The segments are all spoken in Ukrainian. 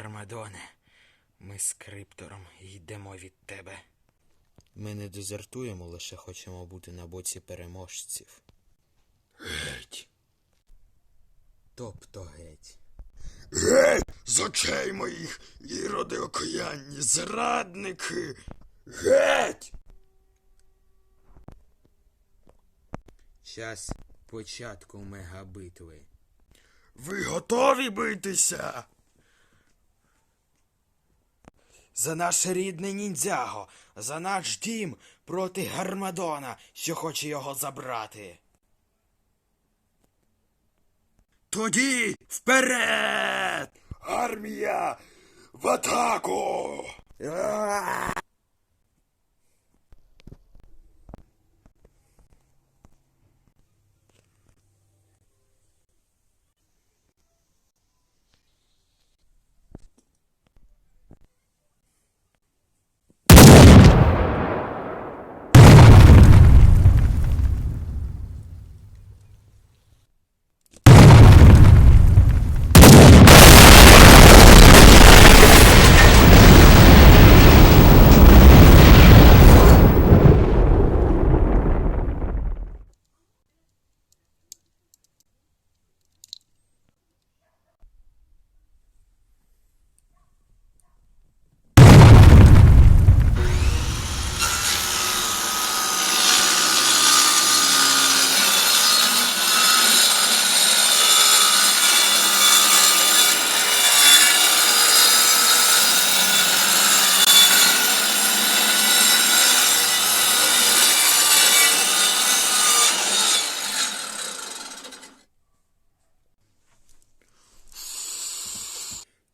Гармадоне, ми з криптором йдемо від тебе. Ми не дезертуємо, лише хочемо бути на боці переможців. Геть. Тобто геть. Геть з очей моїх, іроди окаянні, зрадники. Геть! Час початку мегабитви. Ви готові битися? За наш рідне ніндзяго, за наш дім проти Гармадона, що хоче його забрати. Тоді вперед! Армія в атаку!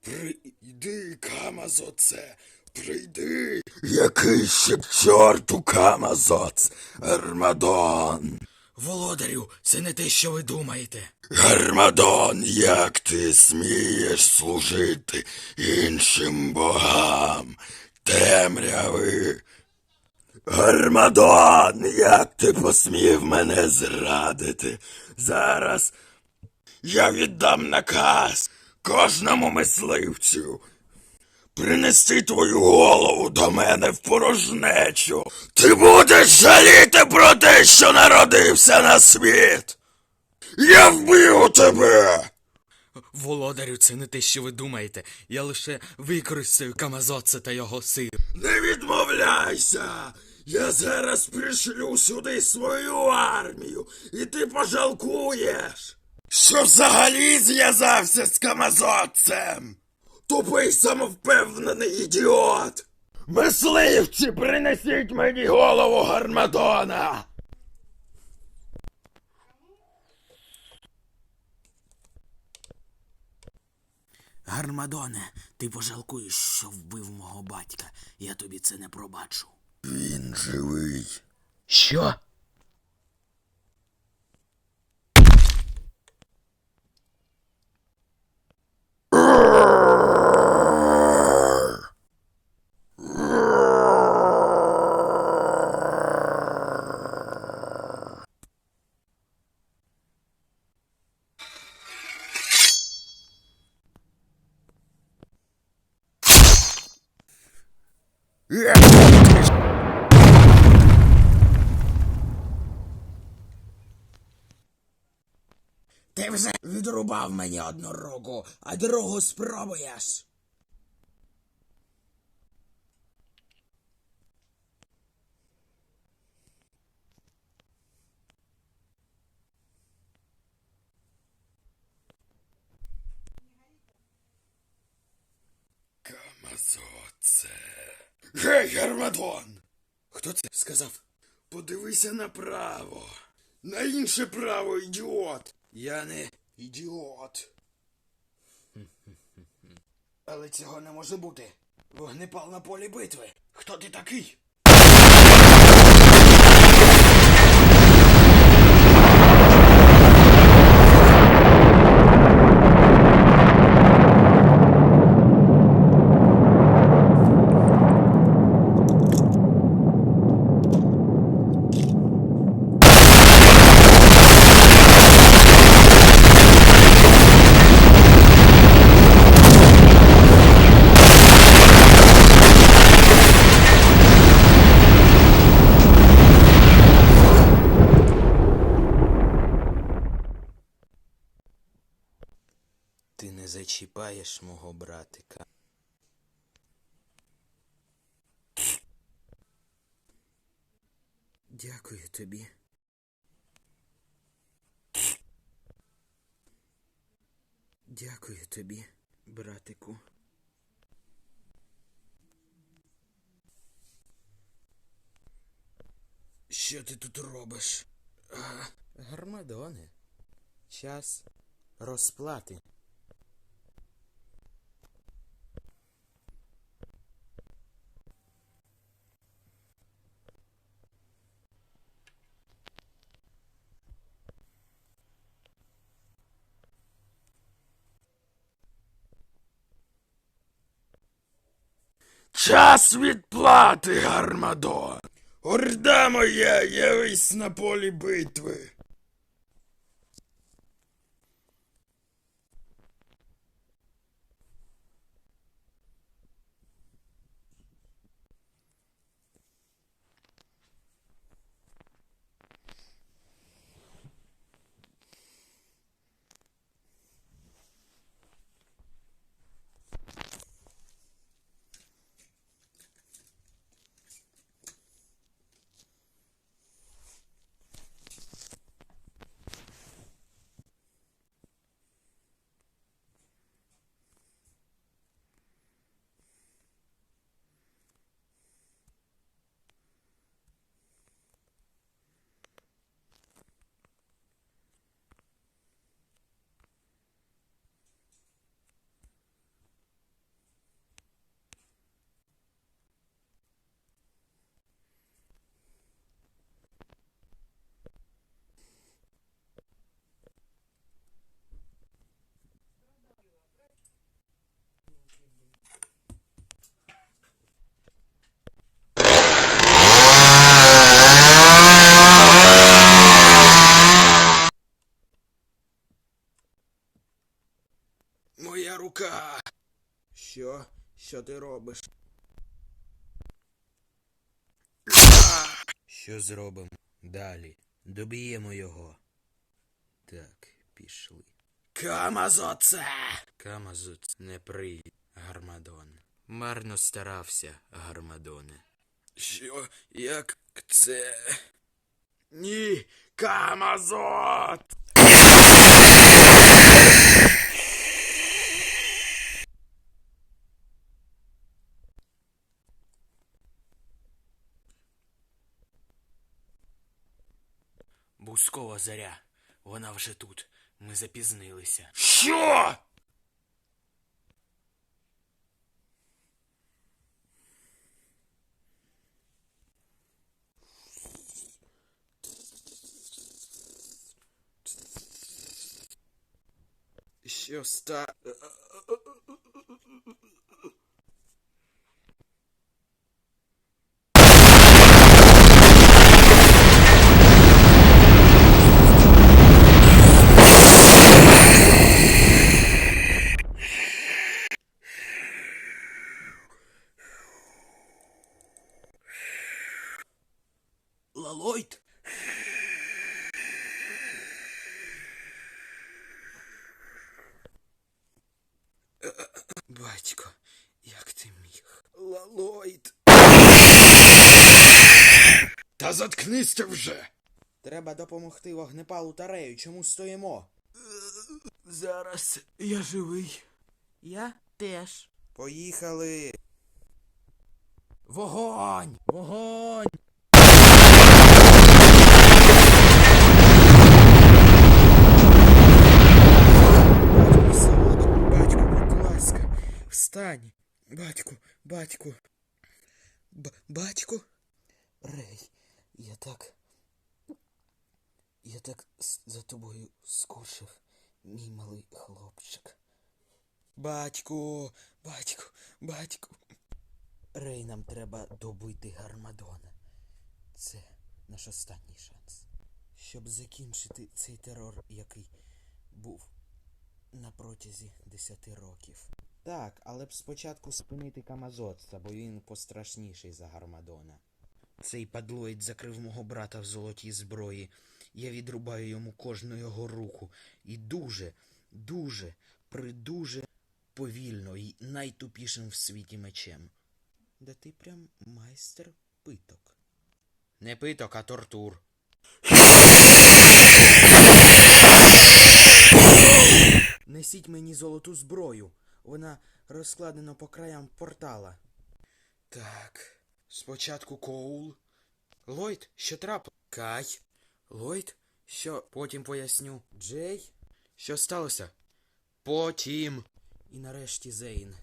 Прийди, Камазоце, прийди. Який ще б чорту Камазоц, Армадон. Володарю, це не те, що ви думаєте. Гармадон, як ти смієш служити іншим богам темряви? Гармадон, як ти посмів мене зрадити? Зараз я віддам наказ кожному мисливцю. Принести твою голову до мене в порожнечу. Ти будеш жаліти про те, що народився на світ. Я вб'ю тебе. Володарю, це не те, що ви думаєте. Я лише використаю Камазоце та його сил. Не відмовляйся. Я зараз пришлю сюди свою армію, і ти пожалкуєш. Що взагалі зв'язався з Камазоцем? Тупий самовпевнений ідіот. Мисливці, принесіть мені голову Гармадона. Гармадоне, ти пожалкуєш, що вбив мого батька. Я тобі це не пробачу. Він живий. Що? Ти вже відрубав мені одну руку, а другу спробуєш. Камазоце. Гей, Гармадон! Хто це сказав? Подивися направо. На інше право, ідіот. Я не. Ідіот. Але цього не може бути. Вогнепал на полі битви. Хто ти такий? Мого братика. Дякую тобі. Дякую тобі, братику. Що ти тут робиш? А, гармадоне. Час розплати. Час відплати, Гармадон. Орда моя, явись на полі битви. Моя рука. Що? Що ти робиш? Що зробимо? Далі. Доб'ємо його. Так, пішли. Камазоце. Камазут не прийде, Гармадон. Марно старався, Гармадоне. Що, як це? Ні, Камазот! Бускова заря. Вона вже тут. Ми запізнилися. Що? Що ста. Батько, як ти міг? Лалойд. Та заткнись ти вже. Треба допомогти вогнепалу Тарею. Чому стоїмо? Зараз я живий. Я теж. Поїхали. Вогонь! Вогонь! Батько, Савок, батько, будь ласка, встань. Батьку, батьку. Б- батьку? Рей, я так. Я так за тобою скучив, мій малий хлопчик. Батьку, батьку, батьку. Рей, нам треба добити Гармадона. Це наш останній шанс. Щоб закінчити цей терор, який був на протязі десяти років. Так, але б спочатку спинити Камазотца, бо він пострашніший за Гармадона. Цей падлоїд закрив мого брата в золотій зброї. Я відрубаю йому кожну його руку. І дуже, дуже, придуже повільно і найтупішим в світі мечем. Да ти прям майстер питок. Не питок, а тортур. Несіть мені золоту зброю. Вона розкладена по краям портала. Так. Спочатку Коул. Ллойд, що трапило? Кай. Ллойд? Що? Потім поясню. Джей? Що сталося? Потім. І нарешті Зейн.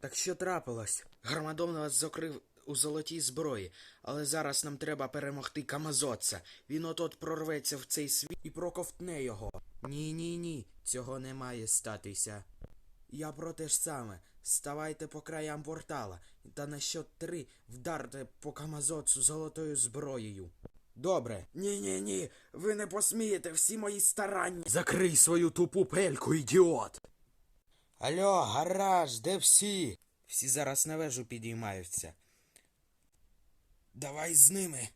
Так що трапилось? Гармадон вас закрив у золотій зброї, але зараз нам треба перемогти Камазоца. Він от-от прорветься в цей світ і проковтне його. Ні, ні, ні, цього не має статися. Я про те ж саме. Ставайте по краям портала та на що три вдарте по Камазоцу золотою зброєю. Добре. Ні, ні, ні. Ви не посмієте всі мої старання. Закрий свою тупу пельку, ідіот! Алло, гараж, де всі? Всі зараз на вежу підіймаються. Давай з ними.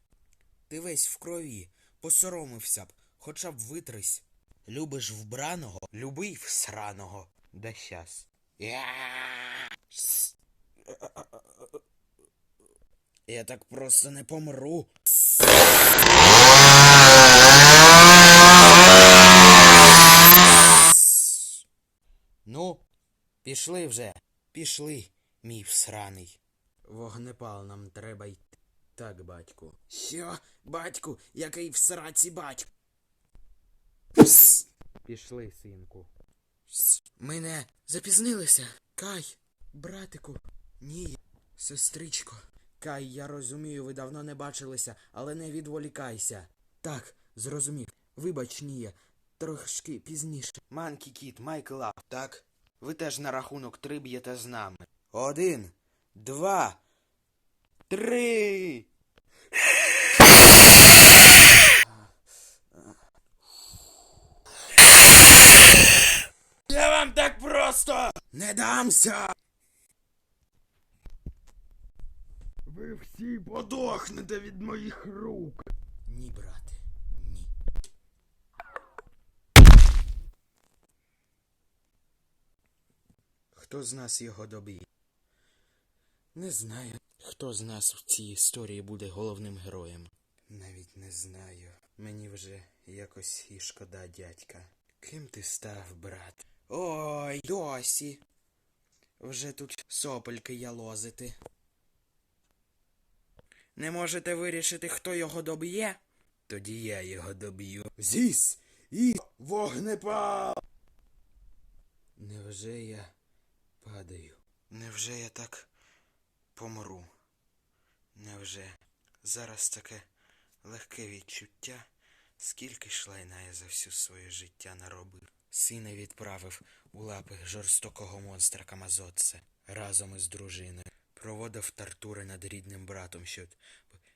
Ти весь в крові, посоромився б, хоча б витрись. Любиш вбраного, люби й всраного. Да щас. Я... Я так просто не помру. Ну, пішли вже. Пішли, мій всраний. Вогнепал нам треба йти. Так, батьку. Що, батьку, який в сраці батьку? Пішли, синку. Ми не запізнилися. Кай, братику, ні, сестричко. Кай, я розумію, ви давно не бачилися, але не відволікайся. Так, зрозумів. Вибач, Нія, трошки пізніше. Манкі Кіт, Майк Лав, так? Ви теж на рахунок три б'єте з нами. Один, два, три. Я вам так просто не дамся. Ви всі подохнете від моїх рук. Ні, брате, ні. Хто з нас його доб'є? Не знаю. Хто з нас в цій історії буде головним героєм? Навіть не знаю. Мені вже якось і шкода, дядька. Ким ти став, брат? Ой, досі. Вже тут сопельки ялозити. Не можете вирішити, хто його доб'є? Тоді я його доб'ю. Зіс і вогнепал! Невже я падаю? Невже я так помру? Невже зараз таке легке відчуття, скільки шлайна я за всю своє життя наробив? Сина відправив у лапи жорстокого монстра Камазотце разом із дружиною. Проводив тартури над рідним братом, щоб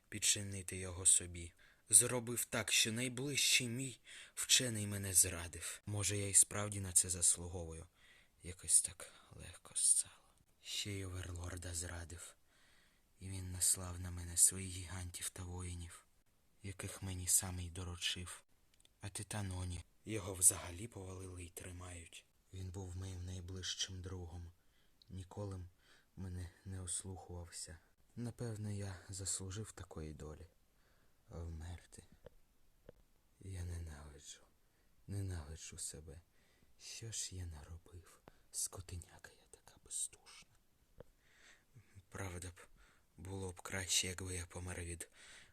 підчинити його собі. Зробив так, що найближчий мій вчений мене зрадив. Може, я і справді на це заслуговую. Якось так легко стало. Ще й оверлорда зрадив. І він наслав на мене своїх гігантів та воїнів, яких мені сам й доручив. А Титаноні його взагалі повалили й тримають. Він був моїм найближчим другом. Ніколи мене не ослухувався. Напевне, я заслужив такої долі. Вмерти. Я ненавиджу, ненавиджу себе. Що ж я наробив? Скотиняка я така бездушна. Правда б, було б краще, якби я помер від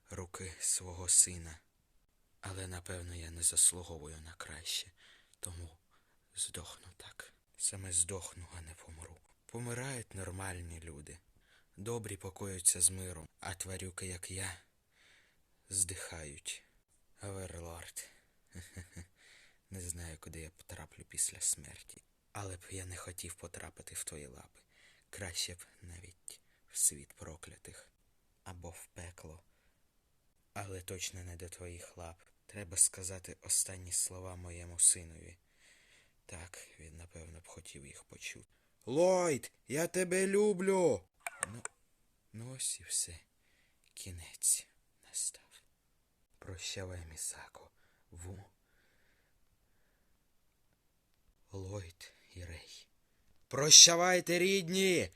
руки свого сина. Але напевно я не заслуговую на краще, тому здохну так. Саме здохну, а не помру. Помирають нормальні люди. Добрі покоються з миром, а тварюки, як я, здихають. Аверлорд. Не знаю, куди я потраплю після смерті. Але б я не хотів потрапити в твої лапи. Краще б навіть в світ проклятих або в пекло. Але точно не до твоїх лап. Треба сказати останні слова моєму синові. Так, він, напевно, б хотів їх почути. Ллойд, я тебе люблю. Ну, ну ось і все. Кінець настав. Прощавай, Місако. Ву. Ллойд і Рей. Прощавайте, рідні.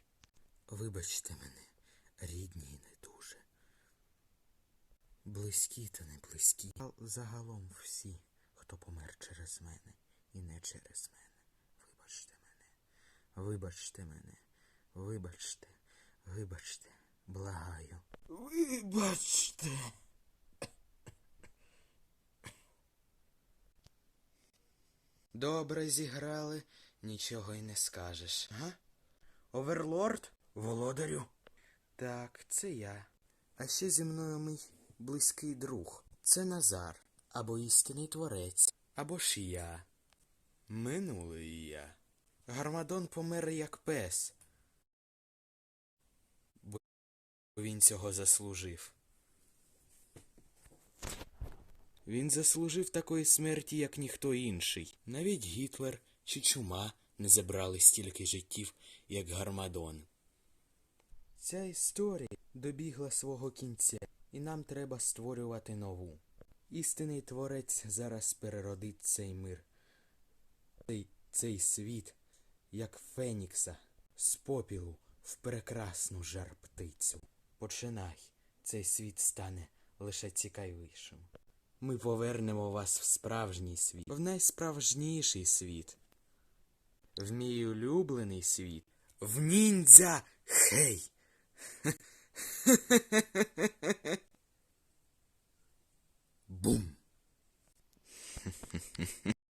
Вибачте мене, рідні. Близькі та не близькі. Загалом всі, хто помер через мене і не через мене. Вибачте мене. Вибачте мене. Вибачте. Вибачте. Благаю. Вибачте. Добре зіграли, нічого й не скажеш, га? Оверлорд? Володарю? Так, це я. А ще зі мною мій близький друг. Це Назар, або істинний творець, або ж я. Минулий я. Гармадон помер як пес. Бо він цього заслужив. Він заслужив такої смерті, як ніхто інший. Навіть Гітлер чи чума не забрали стільки життів, як Гармадон. Ця історія добігла свого кінця, і нам треба створювати нову. Істинний творець зараз переродить цей мир, цей, цей світ, як Фенікса, з попілу в прекрасну жар птицю. Починай, цей світ стане лише цікавішим. Ми повернемо вас в справжній світ, в найсправжніший світ, в мій улюблений світ, в ніндзя хей. Bum.